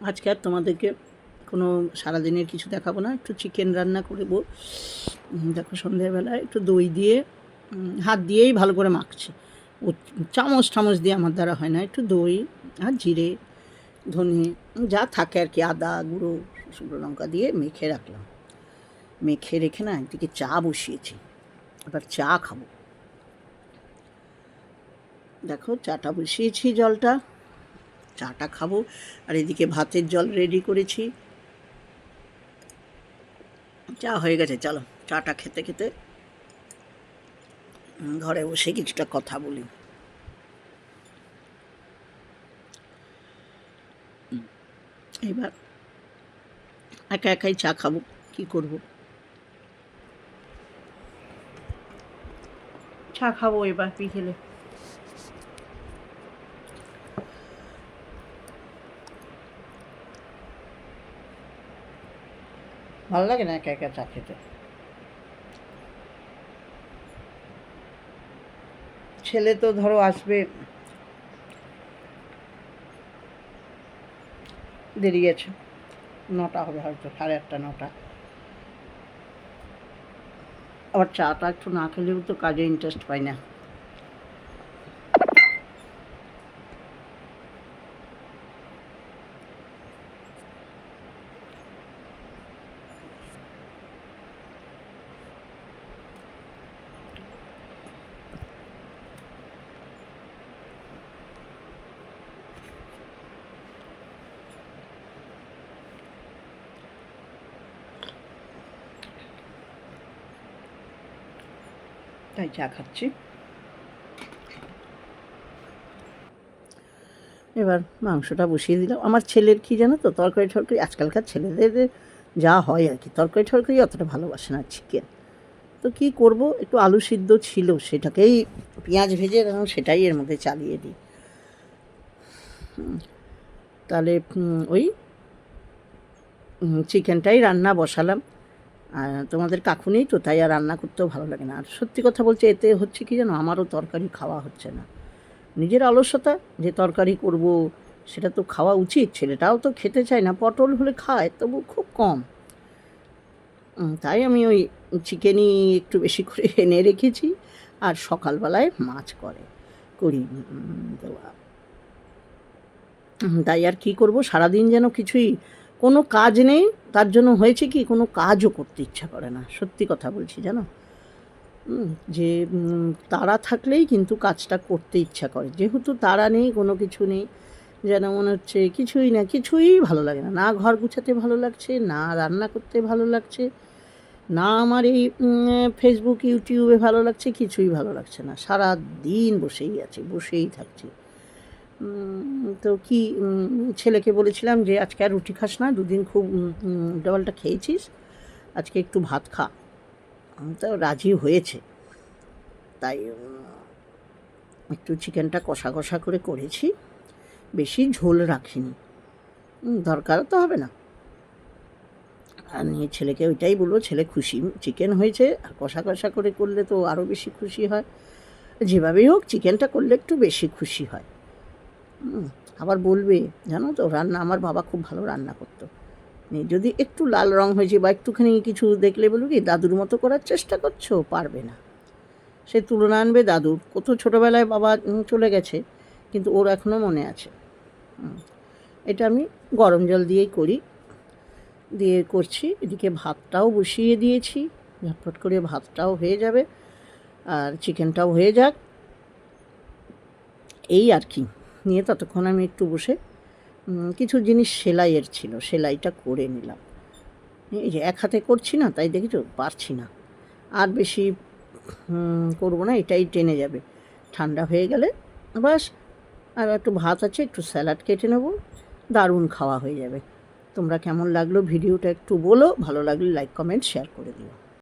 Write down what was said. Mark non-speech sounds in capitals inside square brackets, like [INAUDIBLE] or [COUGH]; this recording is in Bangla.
আজকে আর তোমাদেরকে কোনো সারাদিনের কিছু দেখাবো না। একটু চিকেন রান্না করব দেখো সন্ধ্যেবেলায় একটু দই দিয়ে হাত দিয়েই ভালো করে মাখছি। ও চামচ টামচ দিয়ে আমার দ্বারা হয় না। একটু দই আর জিরে, ধনে, যা থাকে আর কি, আদা, গুঁড়ো, শুকনো লঙ্কা দিয়ে মেখে রাখলাম। মেখে রেখে না একদিকে চা বসিয়েছি। এবার চা খাব। দেখো, চাটা বসিয়েছি জলটা। চাটা খাব আর এদিকে ভাতের জল রেডি করেছি। চা হয়ে গেছে, চলো, চাটা খেতে খেতে ঘরে বসে কিছুটা কথা বলি। এবার একা একাই চা খাব, কি করব? চা খাব এবার বিকেলে। ভালো লাগে না একা একা চা খেতে? ছেলে তো ধরো আসবে, দেরি আছে নটা হবে হয়তো, সাড়ে আটটা, নটা। আবার চাটা একটু না খেলেও তো কাজে ইন্টারেস্ট পাই না। তাই চা খাচ্ছি। এবার মাংসটা বসিয়ে দিলাম। আমার ছেলের কি জানো তো, তরকারি টরকারি আজকালকার ছেলেদের যা হয় আর কি। তরকারি টরকারি অতটা ভালোবাসে না চিকেন তো কি করব? একটু আলু সিদ্ধ ছিল, সেটাকেই পেঁয়াজ ভেজে এবং সেটাই এর মধ্যে চালিয়ে দিই। তাহলে ওই চিকেনটাই রান্না বসালাম। আর তোমাদের কাকু নেই তো, তাই আর রান্না করতেও ভালো লাগে না। আর সত্যি কথা বলছে এতে হচ্ছে কি যেন, আমারও তরকারি খাওয়া হচ্ছে না। নিজের অলসতা, যে তরকারি করব সেটা তো খাওয়া উচিত, ছেলেটাও তো খেতে চায় না, পটল হলে খায়, তবু খুব কম। তাই আমি ওই চিকেনই একটু বেশি করে [LAUGHS] এনে রেখেছি, আর সকালবেলায় মাছ করে, করি। দেওয়া তাই আর কি করব? সারাদিন যেন কিছুই কোনো কাজ নেই তার জন্য হয়েছে কি, কোনো কাজও করতে ইচ্ছা করে না। সত্যি কথা বলছি, জানো? যে তারা থাকলেই কিন্তু কাজটা করতে ইচ্ছা করে। যেহেতু তারা নেই, কোনো কিছু নেই, যেন মনে হচ্ছে কিছুই না, কিছুই ভালো লাগে না। না ঘর গুছাতে ভালো লাগছে, না রান্না করতে ভালো লাগছে, না আমার এই ফেসবুক ইউটিউবে ভালো লাগছে, কিছুই ভালো লাগছে না। সারা দিন বসেই আছি, বসেই থাকছি। তো কি ছেলেকে বলেছিলাম যে আজকে আর রুটি খাস না দুদিন খুব ডাবলটা খেয়েছিস আজকে একটু ভাত খা। তো রাজি হয়েছে। তাই একটু চিকেনটা কষা কষা করে করেছি বেশি ঝোল রাখিনি। উম, দরকারও তো হবে না। আর নিয়ে ছেলেকে ওইটাই বলব ছেলে খুশি চিকেন হয়েছে আর কষা কষা করে করলে তো আরও বেশি খুশি হয়। যেভাবেই হোক চিকেনটা করলে একটু বেশি খুশি হয়। আবার বলবে, জানো তো, রান্না, আমার বাবা খুব ভালো রান্না করতো। যদি একটু লাল রং হয়েছে বা একটুখানি কিছু দেখলে বলবে কি, দাদুর মতো করার চেষ্টা করছ? পারবে না। সে তুলনা আনবে দাদুর। কত ছোটোবেলায় বাবা চলে গেছে, কিন্তু ওর এখনও মনে আছে। এটা আমি গরম জল দিয়েই করি। দিয়ে করছি, এদিকে ভাতটাও বসিয়ে দিয়েছি। ঝটফট করে ভাতটাও হয়ে যাবে, আর চিকেনটাও হয়ে যাক। এই আর কি। নিয়ে ততক্ষণ আমি একটু বসে কিছু জিনিস সেলাইয়ের ছিল, সেলাইটা করে নিলাম। এই যে এক হাতে করছি না, তাই দেখেছ পারছি না। আর বেশি করব না, এটাই টেনে যাবে। ঠান্ডা হয়ে গেলে বাস, আর একটু ভাত আছে, একটু স্যালাড কেটে নেব, দারুণ খাওয়া হয়ে যাবে। তোমরা কেমন লাগল ভিডিওটা একটু বলো, ভালো লাগলে লাইক, কমেন্ট, শেয়ার করে দিও।